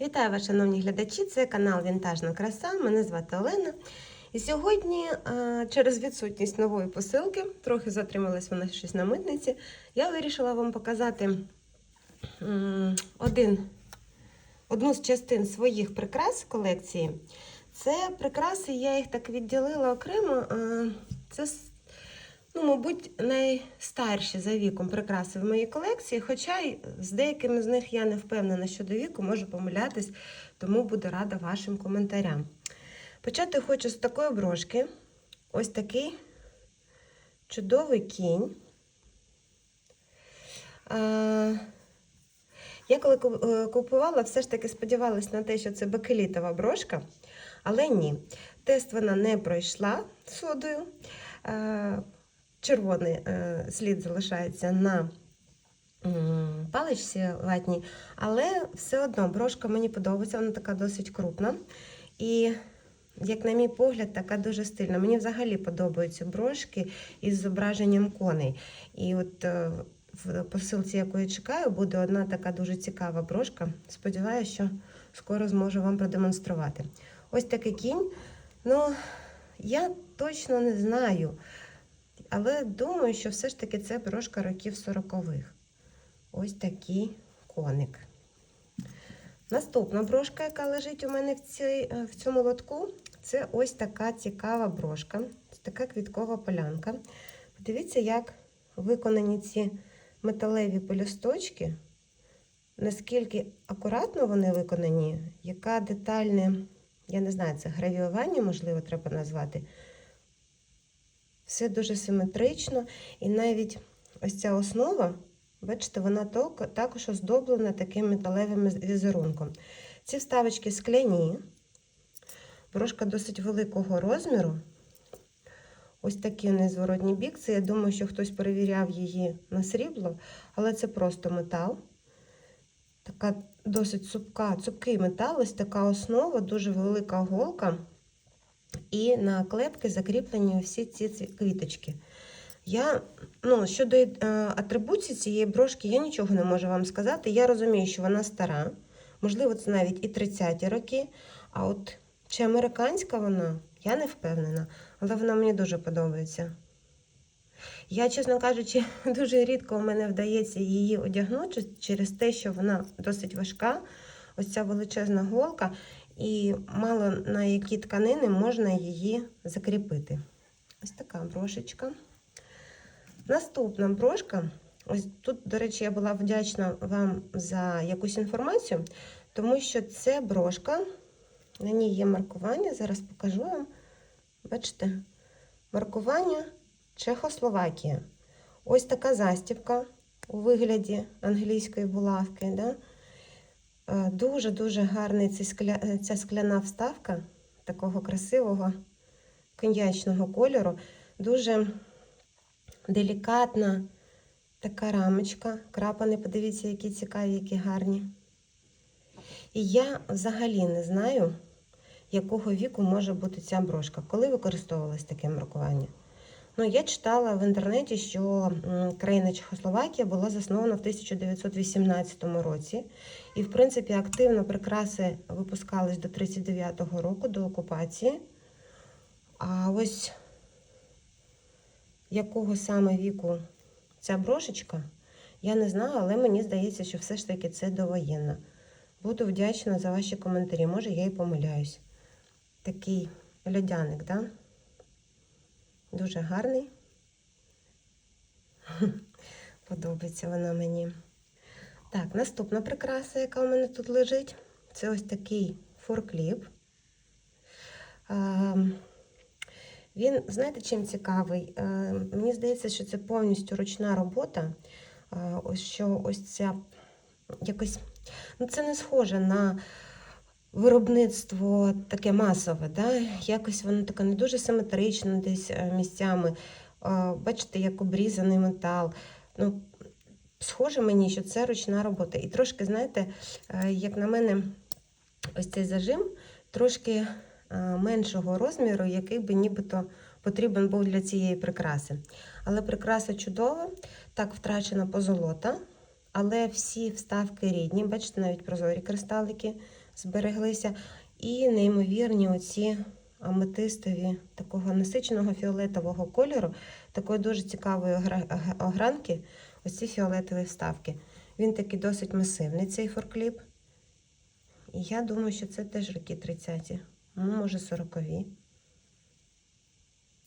Вітаю вас, шановні глядачі! Це канал Вінтажна краса. Мене звати Олена. І сьогодні, е, через відсутність нової посилки, трохи затрималась вона щось на митниці, я вирішила вам показати один, одну з частин своїх прикрас колекції. Це прикраси, я їх так відділила окремо. е, Це, ну, мабуть, найстарші за віком прикраси в моїй колекції, хоча й з деякими з них я не впевнена щодо віку, можу помилятись, тому буду рада вашим коментарям. Почати хочу з такої брошки. Ось такий чудовий кінь. Е, Я коли е, купувала, все ж таки сподівалася на те, що це бакелітова брошка, але ні. Тест вона не пройшла содою. Червоний е, слід залишається на паличці ватній, але все одно брошка мені подобається, вона така досить крупна. І, як на мій погляд, така дуже стильна. Мені взагалі подобаються брошки із зображенням коней. І от е, в посилці, яку я чекаю, буде одна така дуже цікава брошка. Сподіваюся, що скоро зможу вам продемонструвати. Ось такий кінь. Ну, я точно не знаю, але думаю, що все ж таки це брошка років 40-х. Ось такий коник. Наступна брошка, яка лежить у мене в, цій, е, в цьому лотку, це ось така цікава брошка, це така квіткова полянка. Подивіться, як виконані ці металеві пелюсточки, наскільки акуратно вони виконані, яка детальне, я не знаю, це гравіювання, можливо, треба назвати. Все дуже симетрично, і навіть ось ця основа. Бачите, вона також оздоблена таким металевим візерунком. Ці вставочки скляні, брошка досить великого розміру. Ось такий незворотній бік. Це я думаю, що хтось перевіряв її на срібло, але це просто метал. Така досить цупка, цупкий метал, ось така основа, дуже велика голка. І на клепки закріплені всі ці квіточки. Я, ну, щодо е, атрибуції цієї брошки, я нічого не можу вам сказати. Я розумію, що вона стара, можливо, це навіть і 30-ті роки. А от чи американська вона, я не впевнена, але вона мені дуже подобається. Я, чесно кажучи, дуже рідко у мене вдається її одягнути через те, що вона досить важка, ось ця величезна голка, і мало на які тканини можна її закріпити. Ось така брошечка. Наступна брошка. Ось тут, до речі, я була вдячна вам за якусь інформацію, тому що це брошка, на ній є маркування, зараз покажу вам. Бачите, маркування Чехословакія. Ось така застібка у вигляді англійської булавки. Да? Е, Дуже-дуже гарна скля... ця скляна вставка такого красивого коньячного кольору. Дуже делікатна така рамочка. Крапани, подивіться, які цікаві, які гарні. І я взагалі не знаю, якого віку може бути ця брошка, коли використовувалось таке маркування. Ну, я читала в інтернеті, що країна Чехословакія була заснована в 1918 році. І, в принципі, активно прикраси випускались до 39-го року, до окупації. А ось якого саме віку ця брошечка, я не знаю, але мені здається, що все ж таки це довоєнна. Буду вдячна за ваші коментарі. Може, я і помиляюсь. Такий льодяник, да? Дуже гарний. Подобається вона мені. Так, наступна прикраса, яка у мене тут лежить, це ось такий форкліп. Він, знаєте, чим цікавий? Мені здається, що це повністю ручна робота. Ось що ось ця якось. Ну, це не схоже на виробництво таке масове. Да? Якось воно таке не дуже симетрично десь е, місцями. Е, Бачите, як обрізаний метал. Ну, схоже мені, що це ручна робота. І трошки, знаєте, е, як на мене, ось цей зажим трошки меншого розміру, який би нібито потрібен був для цієї прикраси. Але прикраса чудова, так втрачена позолота. але всі вставки рідні, бачите, навіть прозорі кристалики збереглися. І неймовірні оці аметистові такого насиченого фіолетового кольору, такої дуже цікавої огранки, ось ці фіолетові вставки. Він такий досить масивний, цей форкліп. І я думаю, що це теж роки 30-ті, ну, може 40-ві.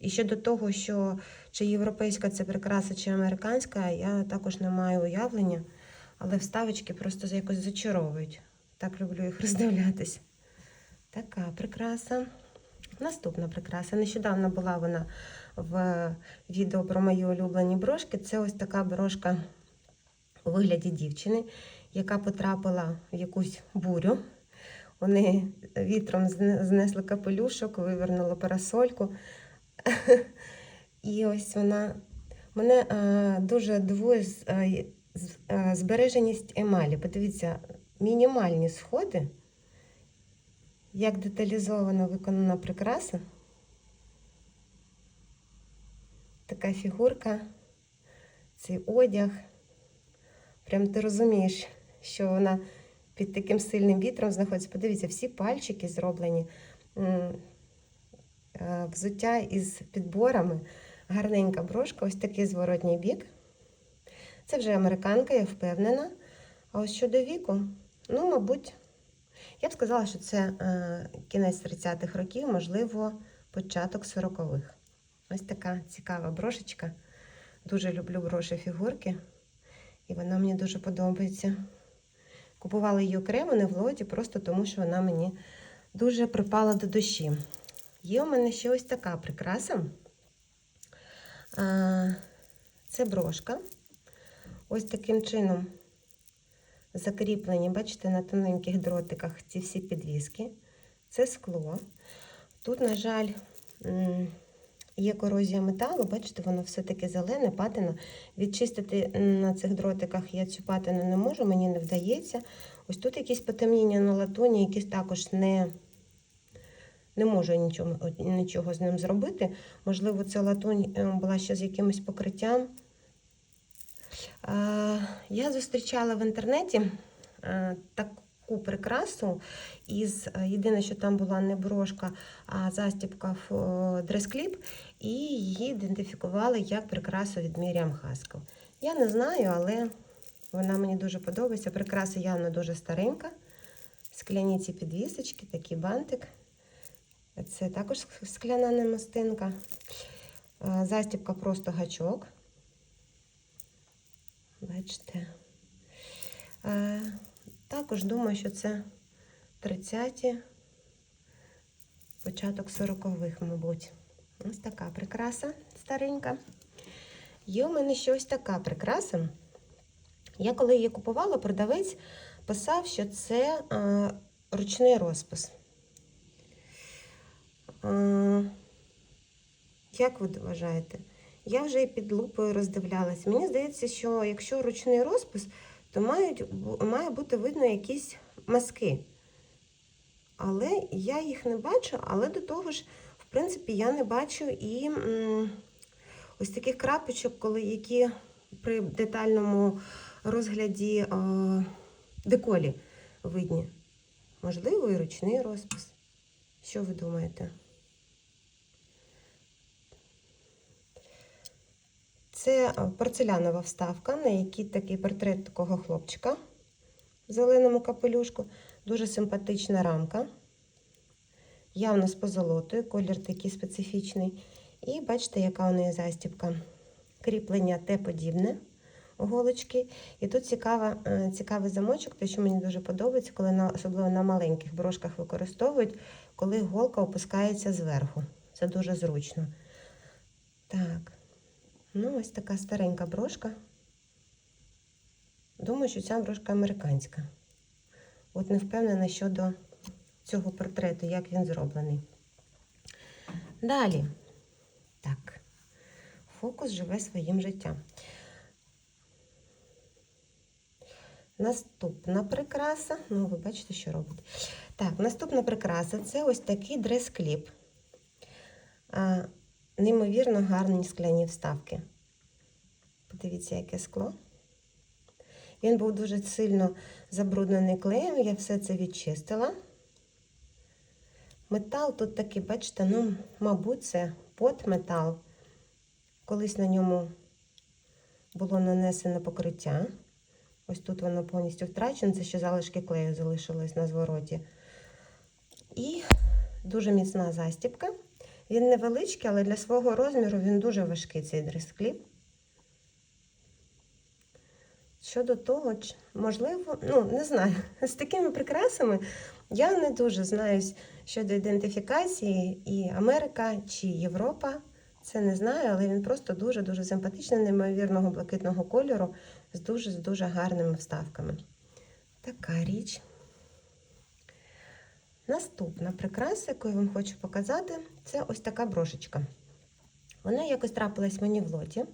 І щодо того, що чи європейська це прикраса, чи американська, я також не маю уявлення, але вставочки просто якось зачаровують. Так люблю їх роздивлятись. Така прикраса. Наступна прикраса. Нещодавно була вона в відео про мої улюблені брошки. Це ось така брошка у вигляді дівчини, яка потрапила в якусь бурю. Вони вітром знесли капелюшок, вивернули парасольку. І ось вона мене е, дуже дивує е, е, збереженість емалі. Подивіться, мінімальні сходи, як деталізовано виконана прикраса. Така фігурка, цей одяг. Прям ти розумієш, що вона під таким сильним вітром знаходиться. Подивіться, всі пальчики зроблені. е, Взуття із підборами. Гарненька брошка, ось такий зворотній бік. Це вже американка, я впевнена. А ось щодо віку, ну, мабуть, я б сказала, що це е, кінець 30-х років, можливо, початок 40-х. Ось така цікава брошечка. Дуже люблю броші фігурки, і вона мені дуже подобається. Купувала її окремо, не в лоті, просто тому що вона мені дуже припала до душі. Є у мене ще ось така прикраса. Це брошка. Ось таким чином закріплені, бачите, на тоненьких дротиках ці всі підвіски. Це скло. Тут, на жаль, є корозія металу, бачите, воно все таки зелене, патина. Відчистити на цих дротиках я цю патину не можу, мені не вдається. Ось тут якісь потемніння на латуні, які також не, не можу нічого, нічого з ним зробити. Можливо, ця латунь е, була ще з якимось покриттям. Я зустрічала в інтернеті таку прикрасу, із е, єдине, що там була не брошка, а застібка в е, дрес-кліп, і її ідентифікували як прикрасу від Міріам Хаскел. Я не знаю, але вона мені дуже подобається. Прикраса явно дуже старенька. Скляні ці підвісочки, такий бантик. Це також скляна намистинка. Е, Застібка просто гачок. Бачите. Е, також думаю, що це 30-ті, початок 40-х, мабуть. Ось така прикраса старенька. Є у мене ще ось така прикраса. Я коли її купувала, продавець писав, що це е, ручний розпис. Е, як ви вважаєте? Я вже під лупою роздивлялася. Мені здається, що якщо ручний розпис, то мають, має бути видно якісь мазки. Але я їх не бачу, але до того ж, в принципі, я не бачу і ось таких крапочок, коли які при детальному розгляді е, деколі видні. Можливо, і ручний розпис. Що ви думаєте? Це е, порцелянова вставка, на якій такий портрет такого хлопчика в зеленому капелюшку. Дуже симпатична рамка. Явно з позолотою, колір такий специфічний. І бачите, яка у неї застібка. Кріплення Т-подібне голочки. І тут цікава, е, цікавий замочок, те, що мені дуже подобається, коли на, особливо на маленьких брошках використовують, коли голка опускається зверху. Це дуже зручно. Так. Ну, ось така старенька брошка. Думаю, що ця брошка американська. От не впевнена щодо цього портрету, як він зроблений. Далі. Так. Фокус живе своїм життям. Наступна прикраса. Ну, ви бачите, що робить. Так, наступна прикраса це ось такий дрес-кліп. Неймовірно гарні скляні вставки. Подивіться, яке скло. Він був дуже сильно забруднений клеєм, я все це відчистила. Метал тут такий, бачите, ну, мабуть, це подметал. Колись на ньому було нанесено покриття. Ось тут воно повністю втрачене, це ще залишки клею залишились на звороті. І дуже міцна застібка. Він невеличкий, але для свого розміру він дуже важкий, цей дрес-кліп. Щодо того, можливо, ну не знаю, з такими прикрасами я не дуже знаюсь щодо ідентифікації і Америка чи Європа. Це не знаю, але він просто дуже-дуже симпатичний, неймовірного блакитного кольору з дуже-дуже гарними вставками. Така річ. Наступна прикраса, яку я вам хочу показати, це ось така брошечка. Вона якось трапилась мені в лоті.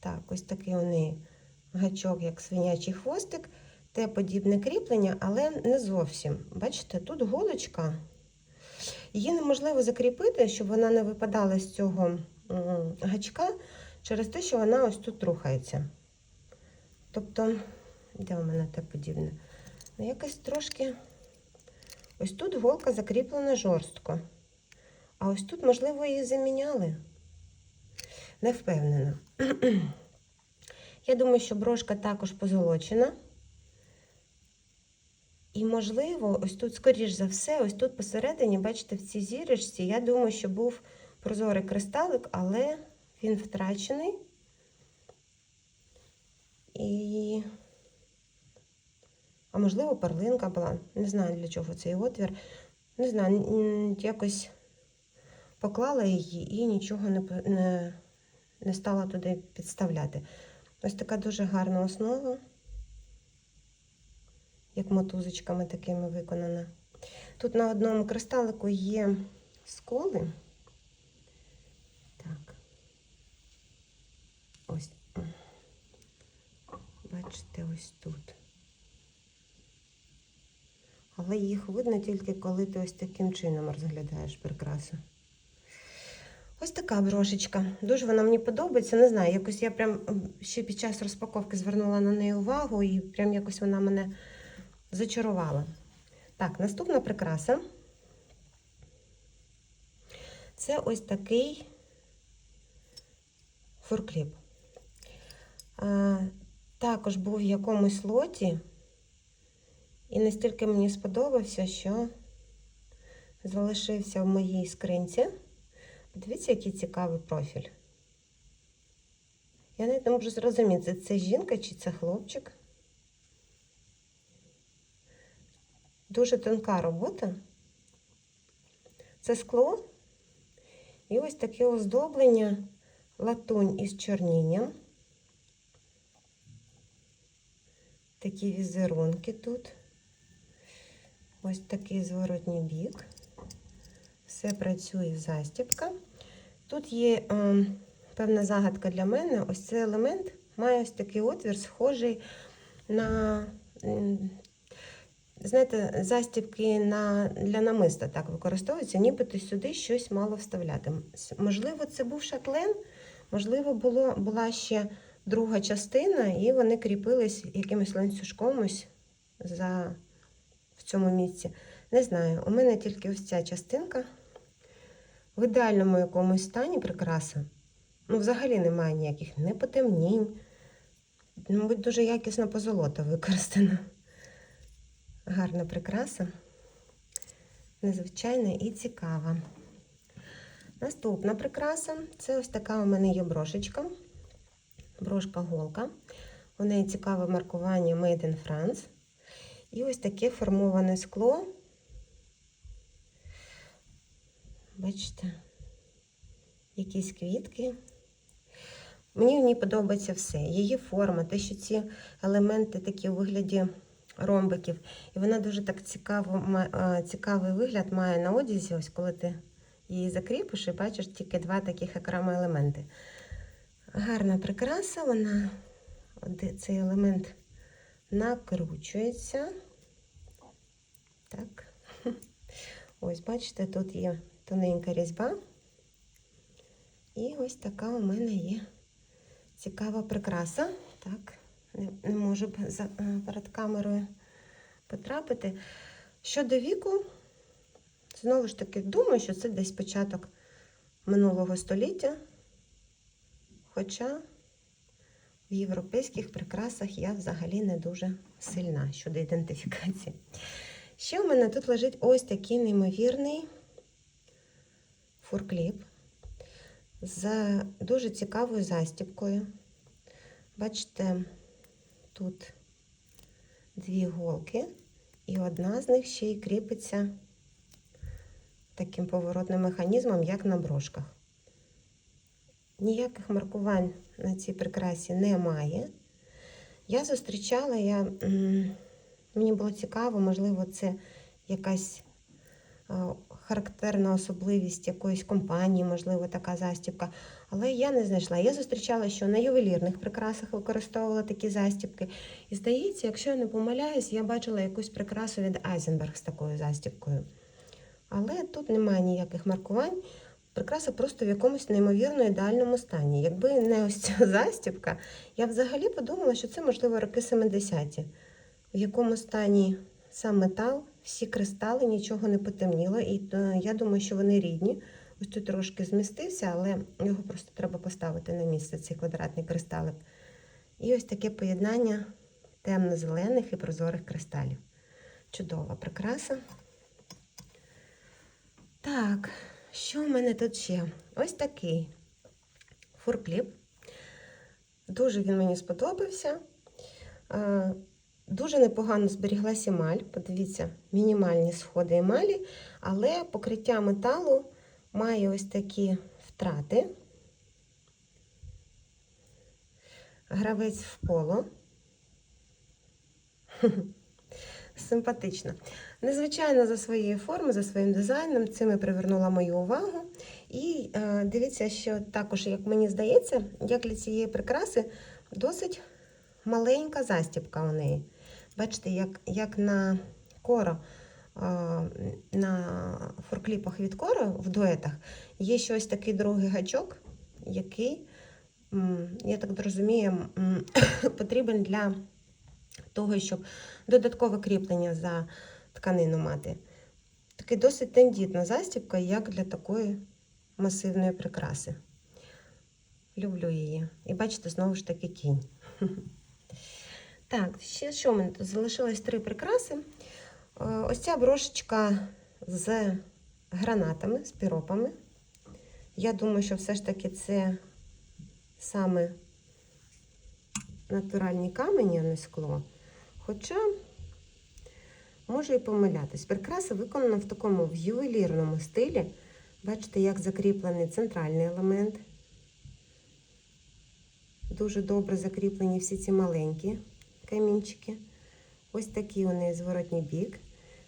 Так, ось такий у неї гачок, як свинячий хвостик, те подібне кріплення, але не зовсім. Бачите, тут голочка. Її неможливо закріпити, щоб вона не випадала з цього гачка через те, що вона ось тут рухається. Тобто, де у мене те подібне? Ну, якось трошки. Ось тут голка закріплена жорстко. А ось тут, можливо, її заміняли. Не впевнена. Я думаю, що брошка також позолочена. І, можливо, ось тут, скоріш за все, ось тут посередині, бачите, в цій зірочці, я думаю, що був прозорий кристалик, але він втрачений. І, а можливо, перлинка була. Не знаю, для чого цей отвір. Не знаю, якось поклала її і нічого не, не, не стала туди підставляти. Ось така дуже гарна основа, як мотузочками такими виконана. Тут на одному кристалику є сколи. Так. Ось. Бачите, ось тут. Але їх видно тільки коли ти ось таким чином розглядаєш прикрасу. Ось така брошечка. Дуже вона мені подобається. Не знаю, якось я прям ще під час розпаковки звернула на неї увагу і прям якось вона мене зачарувала. Так, наступна прикраса. Це ось такий фуркліп. Також був в якомусь лоті, і настільки мені сподобався, що залишився в моїй скринці. Подивіться, який цікавий профіль. Я навіть не можу зрозуміти, це жінка чи це хлопчик. Дуже тонка робота. Це скло. І ось таке оздоблення латунь із чорнінням. Такі візерунки тут. Ось такий зворотній бік. Все працює застібка. Тут є е, певна загадка для мене. Ось цей елемент має ось такий отвір, схожий на, м, знаєте, застібки на, для намиста так використовуються, нібито сюди щось мало вставляти. Можливо, це був шатлен, можливо, було, була ще друга частина, і вони кріпились якимось ланцюжком ось за, в цьому місці. Не знаю, у мене тільки ось ця частинка. В ідеальному якомусь стані прикраса. Ну, взагалі немає ніяких не потемнінь. Мабуть, дуже якісна позолота використана. Гарна прикраса. Незвичайна і цікава. Наступна прикраса це ось така у мене є брошечка. Брошка-голка. У неї цікаве маркування Made in France. І ось таке формоване скло. Бачите, якісь квітки. Мені в ній подобається все. Її форма, те, що ці елементи такі у вигляді ромбиків. І вона дуже так цікаво, цікавий вигляд має на одязі, ось коли ти її закріпиш і бачиш тільки два таких окремо елементи. Гарна прикраса, вона цей елемент накручується. Так. Ось, бачите, тут є тоненька різьба. І ось така у мене є цікава прикраса. Так, не, не можу за, е, перед камерою потрапити. Щодо віку, знову ж таки, думаю, що це десь початок минулого століття. Хоча в європейських прикрасах я взагалі не дуже сильна щодо ідентифікації. Ще у мене тут лежить ось такий неймовірний фуркліп з дуже цікавою застібкою. Бачите, тут дві голки, і одна з них ще й кріпиться таким поворотним механізмом, як на брошках. Ніяких маркувань на цій прикрасі немає. Я зустрічала, я, мені було цікаво, можливо, це якась характерна особливість якоїсь компанії, можливо, така застібка. Але я не знайшла. Я зустрічала, що на ювелірних прикрасах використовувала такі застібки. І здається, якщо я не помиляюсь, я бачила якусь прикрасу від Айзенберг з такою застібкою. Але тут немає ніяких маркувань. Прикраса просто в якомусь неймовірно ідеальному стані. Якби не ось ця застібка, я взагалі подумала, що це, можливо, роки 70-ті, в якому стані сам метал, всі кристали, нічого не потемніло. І е, я думаю, що вони рідні. Ось тут трошки змістився, але його просто треба поставити на місце, цей квадратний кристалик. І ось таке поєднання темно-зелених і прозорих кристалів. Чудова прикраса. Так, що в мене тут ще? Ось такий фуркліп. Дуже він мені сподобався. Дуже непогано зберіглася емаль. Подивіться, мінімальні сходи емалі, але покриття металу має ось такі втрати. Гравець в поло. Симпатично. Незвичайно за своєю формою, за своїм дизайном, цим і привернула мою увагу. І е, дивіться, що також, як мені здається, як для цієї прикраси досить маленька застібка у неї. Бачите, як, як на коро, е, на форкліпах від коро в дуетах є ще ось такий другий гачок, який, я так розумію, потрібен для того, щоб додаткове кріплення за тканину мати. Такий досить тендітна застібка, як для такої масивної прикраси. Люблю її. І бачите, знову ж таки кінь. Так, ще що в мене тут? Залишилось три прикраси. Е, Ось ця брошечка з гранатами, з піропами. Я думаю, що все ж таки це саме натуральні камені, а не скло. Хоча можу і помилятись. Прикраса виконана в такому в ювелірному стилі. Бачите, як закріплений центральний елемент. Дуже добре закріплені всі ці маленькі камінчики. Ось такий у неї зворотній бік.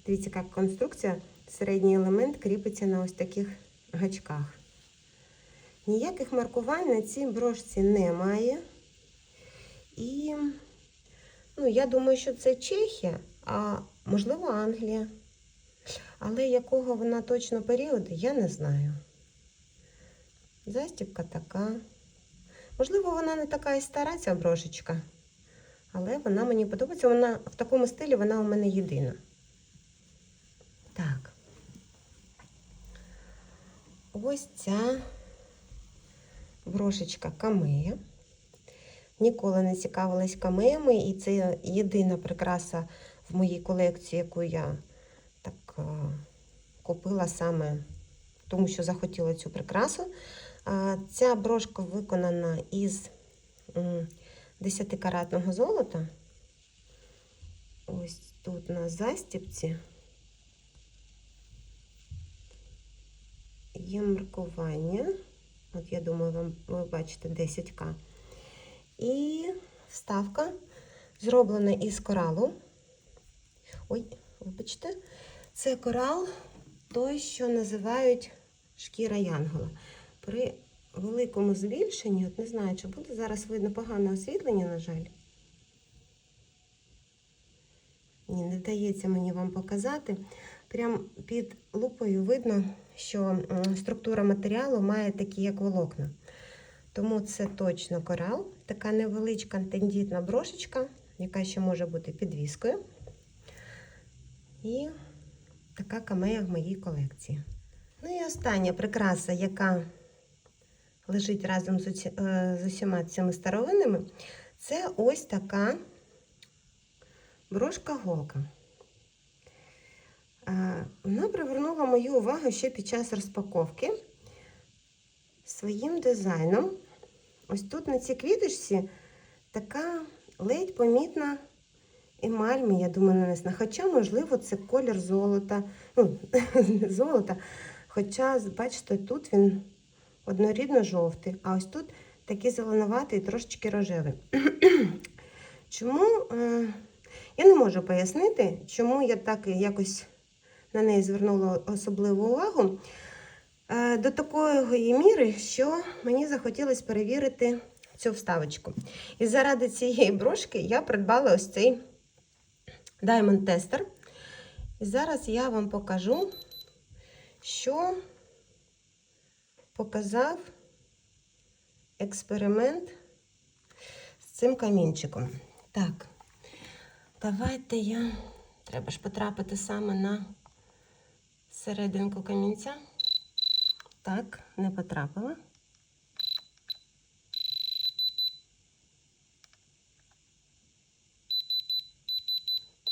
Дивіться, як конструкція, середній елемент кріпиться на ось таких гачках. Ніяких маркувань на цій брошці немає. І ну, я думаю, що це Чехія, а можливо Англія. Але якого вона точно періоду, я не знаю. Застібка така. Можливо, вона не така і стара, ця брошечка. Але вона мені подобається. Вона в такому стилі вона у мене єдина. Так. Ось ця брошечка камея. Ніколи не цікавилась камеями, і це єдина прикраса в моїй колекції, яку я так е, купила саме тому, що захотіла цю прикрасу. Ця брошка виконана із 10-каратного золота. Ось тут на застіпці є маркування. От я думаю, вам ви бачите 10К. І вставка зроблена із коралу. Ой, вибачте, це корал той, що називають шкіра янгола. При великому збільшенні, от не знаю, чи буде зараз видно погане освітлення, на жаль. Ні, не вдається мені вам показати. Прям під лупою видно, що структура матеріалу має такі, як волокна. Тому це точно корал. Така невеличка тендітна брошечка, яка ще може бути підвіскою. І така камея в моїй колекції. Ну і остання прикраса, яка лежить разом з, е, усіма цими старовинними, це ось така брошка-голка. Е, Вона привернула мою увагу ще під час розпаковки своїм дизайном. Ось тут на цій квіточці така ледь помітна емаль, я думаю, нанесена. Хоча, можливо, це колір золота. Ну, золота. Хоча, бачите, тут він однорідно жовтий, а ось тут такий зеленуватий, трошечки рожевий. Чому е, я не можу пояснити, чому я так якось на неї звернула особливу увагу. Е, До такої міри, що мені захотілося перевірити цю вставочку. І заради цієї брошки я придбала ось цей Diamond Tester. І зараз я вам покажу, що показав експеримент з цим камінчиком. Так, давайте я. Треба ж потрапити саме на серединку камінця. Так, не потрапила.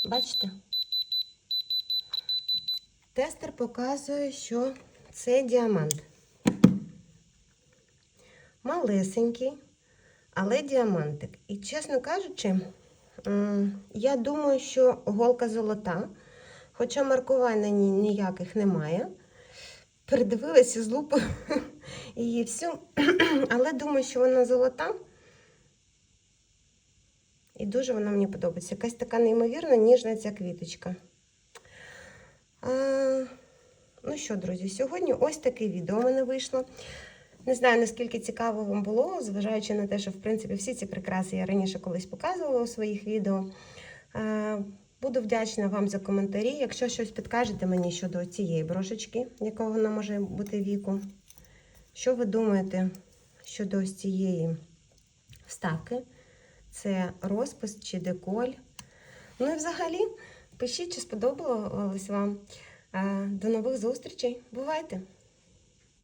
Бачите? Тестер показує, що це діамант. Малесенький, але діамантик. І, чесно кажучи, я думаю, що голка золота, хоча маркувань ніяких немає. Передивилася з лупою її всю, але думаю, що вона золота. І дуже вона мені подобається. Якась така неймовірно ніжна ця квіточка. А, ну що, друзі, сьогодні ось таке відео у мене вийшло. Не знаю, наскільки цікаво вам було, зважаючи на те, що в принципі всі ці прикраси я раніше колись показувала у своїх відео. Буду вдячна вам за коментарі. Якщо щось підкажете мені щодо цієї брошечки, якого вона може бути віку. Що ви думаєте щодо ось цієї вставки? Це розпис чи деколь. Ну і взагалі, пишіть, чи сподобалось вам. Е, До нових зустрічей. Бувайте!